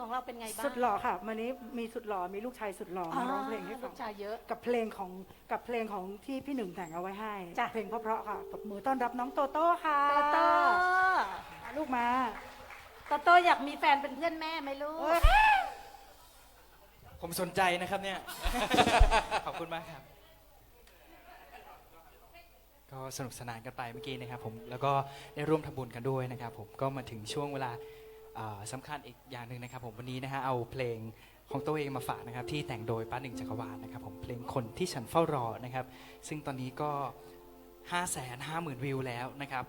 ของเราเป็นไงบ้างสุดหล่อค่ะวันนี้มีสุดหล่อมีลูกชายสุดหล่อมาร้องเพลงให้ฟัลูงกชายเยอะ กับเพลงของกับเพลงของที่พี่หนึ่งแต่งเอาไว้ให้ จ้ะ เพลงเพราะๆค่ะตบมือต้อนรับน้องโตโต้ค่ะโตโต้มาลูกมาโตโต้อยากมีแฟนเป็นเพื่อนแม่ไหมลูกเอ้ยผมสนใจนะครับเนี่ย ขอบคุณมากครับ ก็สนุกสนานกันไปเมื่อกี้นะครับผม แล้วก็ได้ร่วมทำบุญกันด้วยนะครับผม ก็มาถึงช่วงเวลา อ่าสำคัญอีกอย่างหนึ่งนะครับผมวันนี้นะฮะเอาเพลงของตัวเองมาฝากนะครับที่แต่งโดยป้าหนึ่งจักรวาลนะครับผมเพลงคนที่ฉันเฝ้ารอนะครับ ซึ่งตอนนี้ก็ 5 5 0 0 0 0 วิวแล้วนะครับ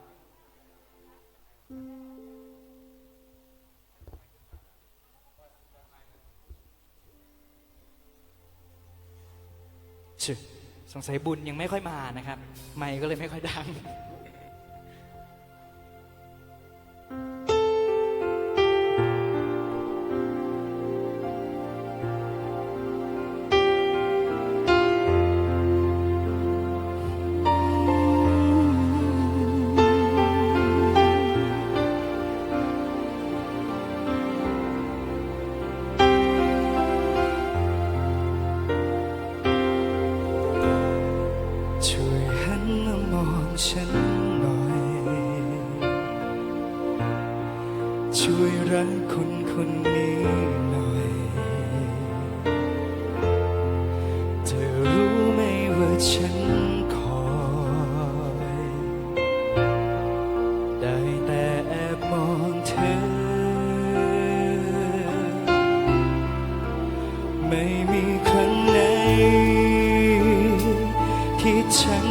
สงสัยบุญยังไม่ค่อยมานะครับ ไม่ก็เลยไม่ค่อยดัง ฉันหน่อย ช่วยรักคนคนนี้หน่อย เธอรู้ไหมว่าฉันคอย ได้แต่แอบมองเธอ ไม่มีครั้งไหนที่ฉัน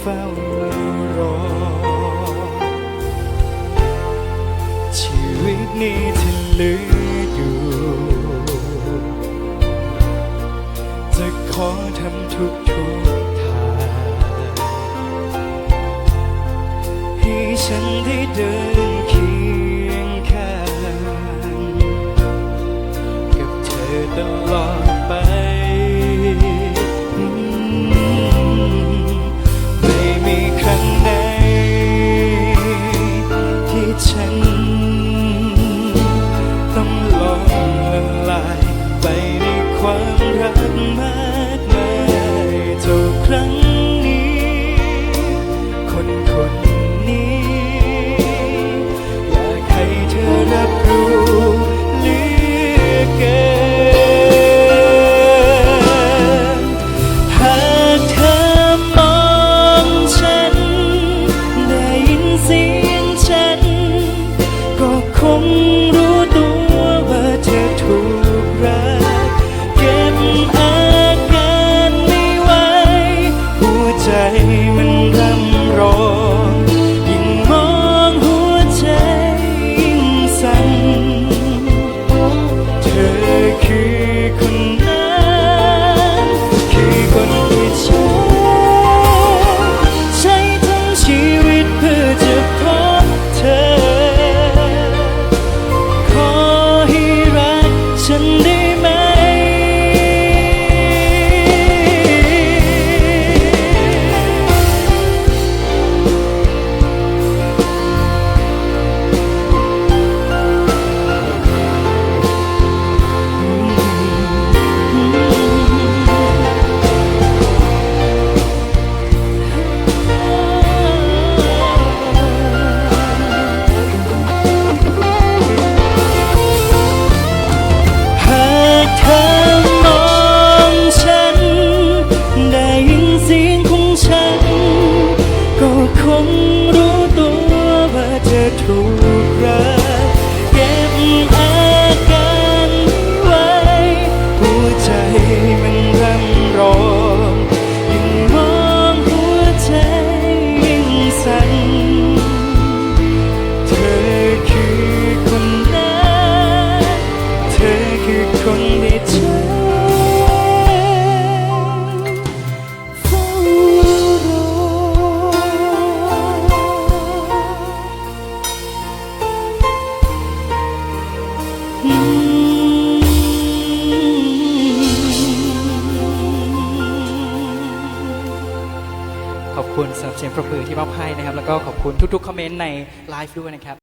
เฝ้ารอ ชีวิตนี้ที่เหลืออยู่ จะขอทำทุกทุกทางให้ฉันได้เดินเคียง คุณสำหรับเสียงประมือที่มอบให้นะครับ แล้วก็ขอบคุณทุกๆคอมเมนต์ในไลฟ์ด้วยนะครับ